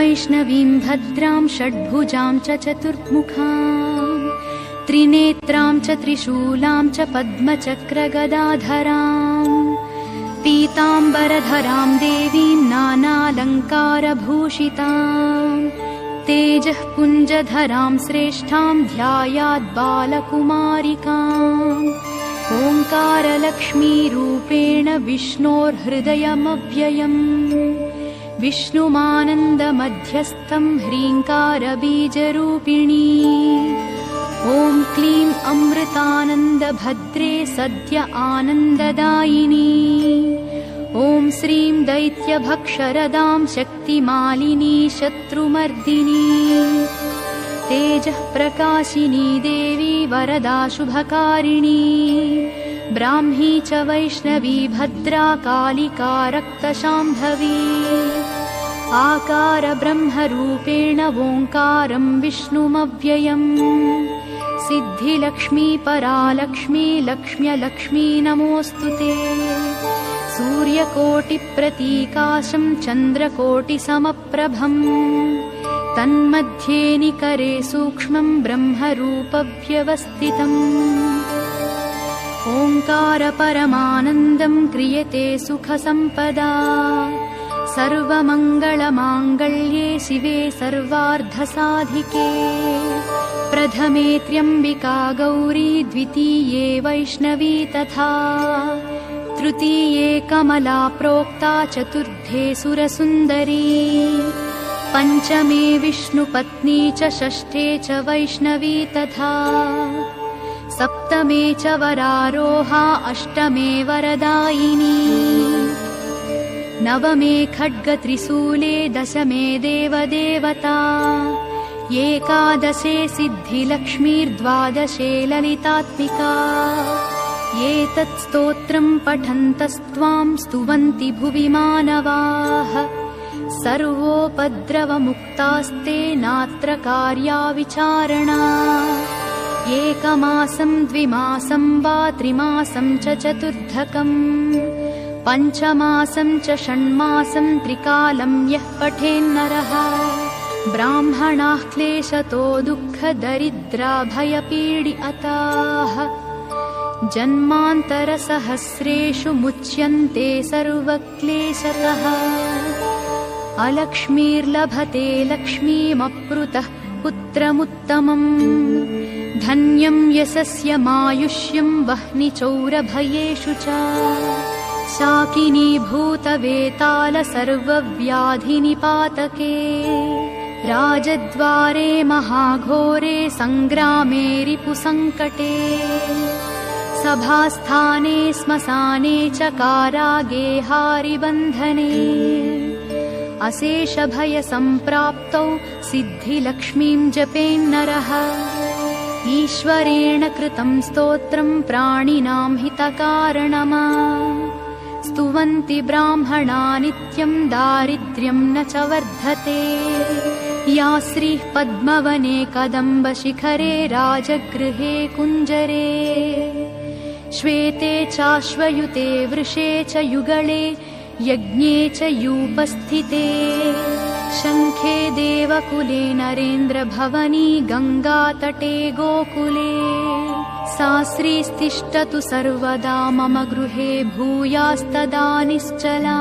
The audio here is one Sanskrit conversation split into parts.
वैष्णवीं भद्रां षड्भुजां च चतुर्मुखाम् त्रिनेत्रां च त्रिशूलां च पद्मचक्रगदाधराम् पीताम्बरधरां देवीं नानालङ्कारभूषिताम् तेजः पुञ्जधरां श्रेष्ठां ध्यायाद्बालकुमारिकाम् ओङ्कारलक्ष्मीरूपेण विष्णोर्हृदयमव्ययम् विष्णुमानन्दमध्यस्थं ह्रीङ्कारबीजरूपिणी। ॐ क्लीं अमृतानन्दभद्रे सद्य आनन्ददायिनी। ॐ श्रीं दैत्यभक्षरदां शक्तिमालिनी शत्रुमर्दिनी। तेजः प्रकाशिनी देवी वरदा शुभकारिणी ब्राह्मी च वैष्णवी भद्रा कालिका रक्तशाम्भवी आकारब्रह्मरूपेण ओङ्कारं विष्णुमव्ययम्। सिद्धिलक्ष्मी परालक्ष्मी लक्ष्म्यलक्ष्मी नमोऽस्तु ते। सूर्यकोटिप्रतीकाशं चन्द्रकोटिसमप्रभम्। तन्मध्ये निकरे सूक्ष्मं ब्रह्मरूपव्यवस्थितम्। ओङ्कारपरमानन्दं क्रियते सुखसम्पदा सर्वमङ्गलमाङ्गल्ये शिवे सर्वार्धसाधिके। प्रथमे त्र्यम्बिका गौरी द्वितीये वैष्णवी तथा तृतीये कमला प्रोक्ता चतुर्थे सुरसुन्दरी। पञ्चमे विष्णुपत्नी च षष्ठे च वैष्णवी तथा सप्तमे च वरारोहा अष्टमे वरदायिनी नवमे खड्गत्रिशूले दशमे देवदेवता। एकादशे सिद्धिलक्ष्मीर्द्वादशे ललितात्मिका। एतत् स्तोत्रम् पठन्तस्त्वां स्तुवन्ति भुवि मानवाः। सर्वोपद्रवमुक्तास्ते नात्र कार्या विचारणा। एकमासं द्विमासं वा त्रिमासं च चतुर्धकम् पञ्चमासं च षण्मासं त्रिकालं यः पठेन्नरः। ब्राह्मणाः क्लेशतो दुःखदरिद्रा भयपीडि अताः। जन्मान्तरसहस्रेषु मुच्यन्ते सर्वक्लेशतः। अलक्ष्मीर्लभते लक्ष्मीमप्रुतः पुत्रमुत्तमम्। धन्यं यशस्य मायुष्यं वह्निचौरभयेषु च शाकिनीभूतवेताल सर्वव्याधिनिपातके। राजद्वारे महाघोरे सङ्ग्रामे रिपुसङ्कटे सभास्थाने श्मशाने च कारागे हारिबन्धने। अशेषभयसम्प्राप्तौ सिद्धिलक्ष्मीं जपेन्नरः ईश्वरेण कृतं स्तोत्रं प्राणिनां हितकारणमा स्तुवन्ति ब्राह्मणा नित्यं दारिद्र्यं न च वर्धते। या श्रीः पद्मवने कदम्बशिखरे राजगृहे कुञ्जरे। श्वेते चाश्वयुते वृषे च युगळे यज्ञे च यूपस्थिते शङ्खे देवकुले नरेन्द्रभवनी गङ्गातटे गोकुले। सा श्रीस्तिष्ठतु सर्वदा मम गृहे भूयास्तदा निश्चला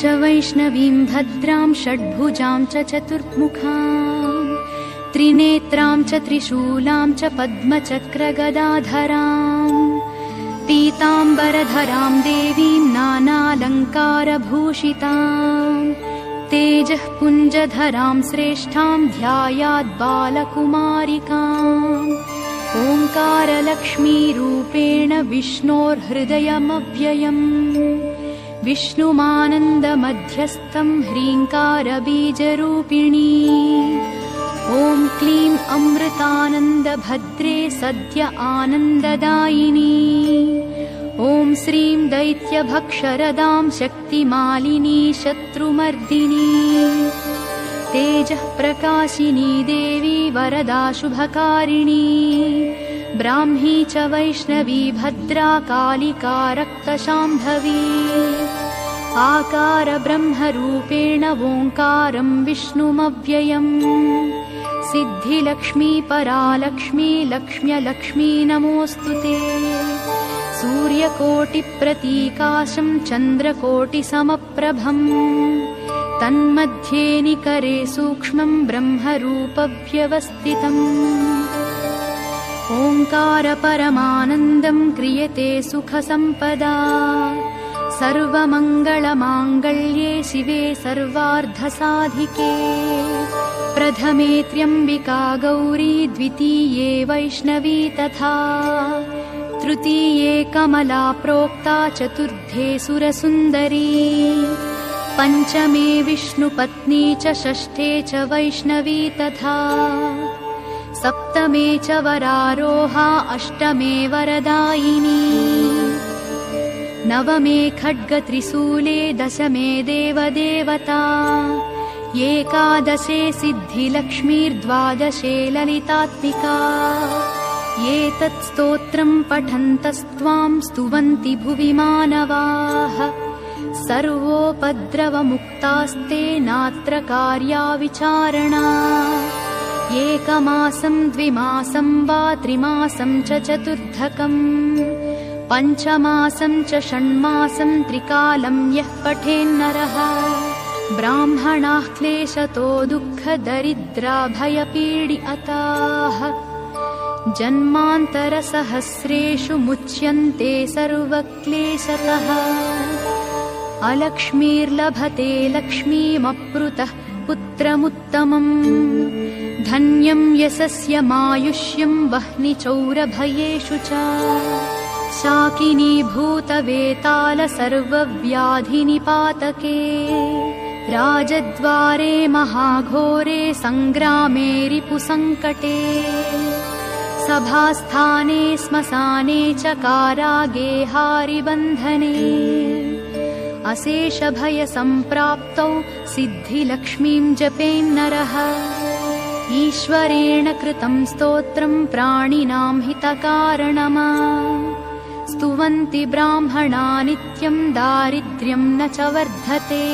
च वैष्णवीं भद्रां षड्भुजां च चतुर्मुखाम् त्रिनेत्रां च त्रिशूलां च पद्मचक्रगदाधराम् पीताम्बरधरां देवीं नानालङ्कारभूषिताम् तेजः पुञ्जधरां श्रेष्ठां ध्यायाद्बालकुमारिकाम् ओङ्कारलक्ष्मीरूपेण विष्णोर्हृदयमव्ययम् विष्णुमानन्दमध्यस्थं ह्रीङ्कारबीजरूपिणी। ॐ क्लीं अमृतानन्दभद्रे सद्य आनन्ददायिनी। ॐ श्रीं दैत्यभक्षरदां शक्तिमालिनी शत्रुमर्दिनी। तेजः प्रकाशिनी देवी वरदा शुभकारिणी ब्राह्मी च वैष्णवी भद्रा कालिका रक्तशाम्भवी आकार ब्रह्मरूपेण ओङ्कारं विष्णुमव्ययम्। सिद्धिलक्ष्मी परालक्ष्मी लक्ष्म्यलक्ष्मी नमोऽस्तु ते। सूर्यकोटिप्रतीकाशं चन्द्रकोटिसमप्रभम्। तन्मध्ये निकरे सूक्ष्मं ब्रह्मरूपव्यवस्थितम्। ओङ्कारपरमानन्दं क्रियते सुखसम्पदा सर्वमङ्गलमाङ्गल्ये शिवे सर्वार्धसाधिके। प्रथमे त्र्यम्बिका गौरी द्वितीये वैष्णवी तथा तृतीये कमला प्रोक्ता चतुर्थे सुरसुन्दरी। पञ्चमे विष्णुपत्नी च षष्ठे च वैष्णवी तथा सप्तमे च वरारोहा अष्टमे वरदायिनी नवमे खड्गत्रिशूले दशमे देवदेवता। एकादशे सिद्धिलक्ष्मीर्द्वादशे ललितात्मिका। एतत् स्तोत्रम् पठन्तस्त्वां स्तुवन्ति भुवि मानवाः। सर्वोपद्रवमुक्तास्ते नात्र कार्या विचारणा एकमासं द्विमासं वा त्रिमासं च चतुर्धकम् पञ्चमासं च षण्मासं त्रिकालं यः पठेन्नरः। ब्राह्मणाः क्लेशतो दुःखदरिद्राभयपीडि अताः। जन्मान्तरसहस्रेषु मुच्यन्ते सर्वक्लेशतः। अलक्ष्मीर्लभते लक्ष्मीमप्रुतः पुत्रमुत्तमम्। धन्यं यशस्य मायुष्यं वह्निचौरभयेषु च शाकिनीभूतवेताल सर्वव्याधिनिपातके। राजद्वारे महाघोरे सङ्ग्रामे रिपुसङ्कटे सभास्थाने श्मशाने च कारागे हारिबन्धने। अशेषभयसम्प्राप्तौ सिद्धिलक्ष्मीं जपेन्नरः ईश्वरेण कृतं स्तोत्रं प्राणिनां हितकारणमा स्तुवन्ति ब्राह्मणा नित्यं दारिद्र्यं न च वर्धते।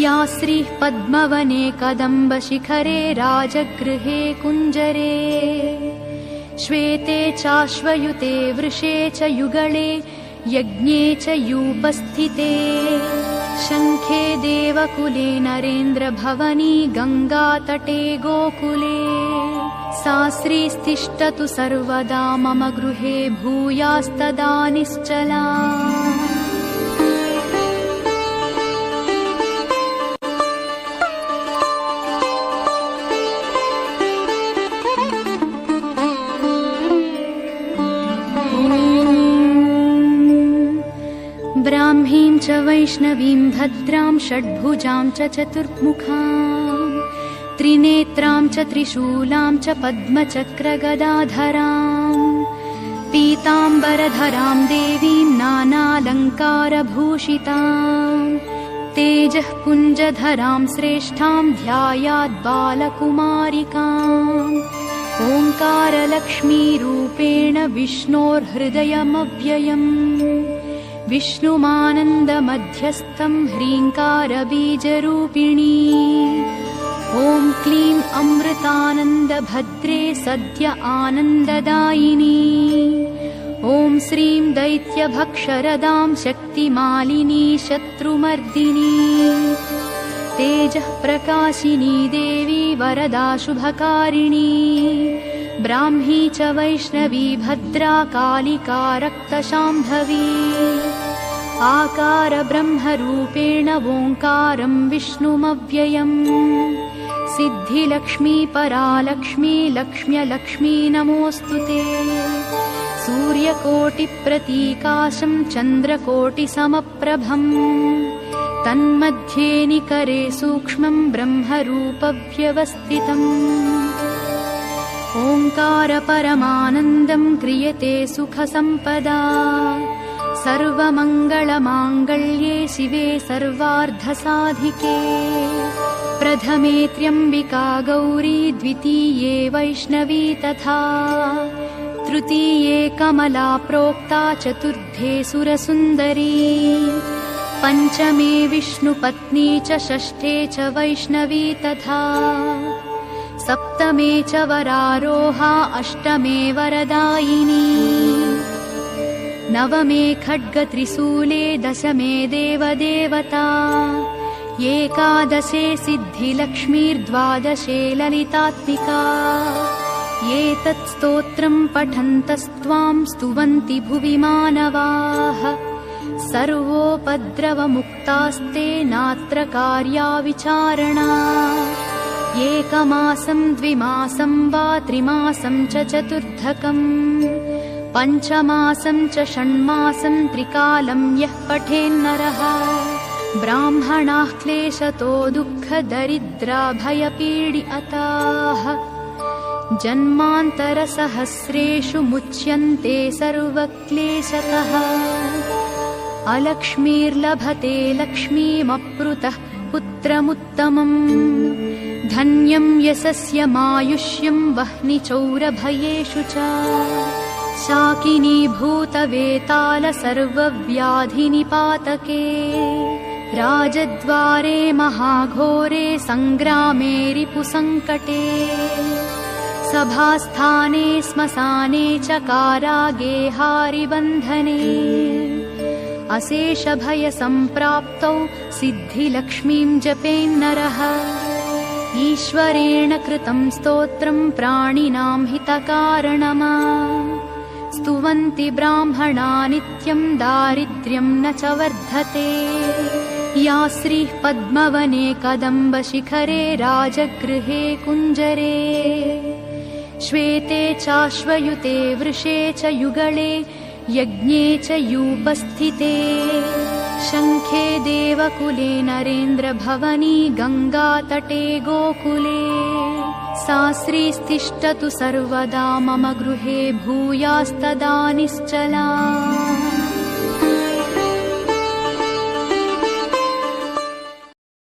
या श्रीः पद्मवने कदम्बशिखरे राजगृहे कुञ्जरे। श्वेते चाश्वयुते वृषे च युगळे यज्ञे च यूपस्थिते शङ्खे देवकुले नरेन्द्रभवनी गङ्गातटे गोकुले सा श्रीस्तिष्ठतु सर्वदा मम गृहे भूयास्तदा निश्चला। ब्राह्मीं च वैष्णवीं भद्रां षड्भुजां च चतुर्मुखां त्रिनेत्रां च त्रिशूलां च पद्मचक्रगदाधरां पीताम्बरधरां देवीं नानालङ्कारभूषितां तेजः पुञ्जधरां श्रेष्ठां ध्यायाद्बालकुमारिकाम् ओङ्कारलक्ष्मीरूपेण विष्णोर्हृदयमव्ययम् विष्णुमानन्दमध्यस्थं ह्रीङ्कारबीजरूपिणी ॐ क्लीं अमृतानन्दभद्रे सद्य आनन्ददायिनी। ॐ श्रीं दैत्यभक्षरदां शक्तिमालिनी शत्रुमर्दिनी। तेजः प्रकाशिनी देवी वरदा शुभकारिणी ब्राह्मी च वैष्णवी भद्रा कालिका रक्तशाम्भवी। आकार ब्रह्मरूपेण ओङ्कारं विष्णुमव्ययम् सिद्धिलक्ष्मी परालक्ष्मी लक्ष्म्यलक्ष्मी नमोऽस्तु ते। सूर्यकोटिप्रतीकाशं चन्द्रकोटिसमप्रभम्। तन्मध्ये निकरे सूक्ष्मं ब्रह्मरूपव्यवस्थितम्। ओङ्कारपरमानन्दं क्रियते सुखसम्पदा। सर्वमङ्गलमाङ्गल्ये शिवे सर्वार्धसाधिके प्रथमे त्र्यम्बिका गौरी द्वितीये वैष्णवी तथा तृतीये कमला प्रोक्ता चतुर्थे सुरसुन्दरी पञ्चमे विष्णुपत्नी च षष्ठे च वैष्णवी तथा सप्तमे च वरारोहा अष्टमे वरदायिनी नवमे खड्गत्रिशूले दशमे देवदेवता एकादशे सिद्धिलक्ष्मीर्द्वादशे ललितात्मिका। एतत् स्तोत्रम् पठन्तस्त्वाम् स्तुवन्ति भुवि मानवाः। सर्वोपद्रवमुक्तास्ते नात्र कार्या विचारणा एकमासम् द्विमासम् वा त्रिमासम् च चतुर्धकम् पञ्चमासम् च षण्मासम् त्रिकालम् यः पठेन्नरः ब्राह्मणाः क्लेशतो दुःखदरिद्रा भयपीडि अताः। जन्मान्तरसहस्रेषु मुच्यन्ते सर्वक्लेशतः। अलक्ष्मीर्लभते लक्ष्मीमप्रुतः पुत्रमुत्तमम्। धन्यम् यशस्य मायुष्यम् वह्निचौरभयेषु च। शाकिनीभूतवेताल सर्वव्याधिनिपातके राजद्वारे महाघोरे सङ्ग्रामे रिपुसङ्कटे सभास्थाने श्मशाने च कारागे हारिबन्धने। अशेषभयसम्प्राप्तौ सिद्धिलक्ष्मीम् जपेन्नरः ईश्वरेण कृतम् स्तोत्रम् प्राणिनाम् हितकारणमा। स्तुवन्ति ब्राह्मणा नित्यम् दारिद्र्यम् न च वर्धते या श्रीः पद्मवने कदम्बशिखरे राजगृहे कुञ्जरे श्वेते चाश्वयुते वृषे च युगळे यज्ञे च यूपस्थिते शङ्खे देवकुले नरेन्द्रभवनी गङ्गातटे गोकुले सा श्रीस्तिष्ठतु सर्वदा मम गृहे भूयास्तदा निश्चला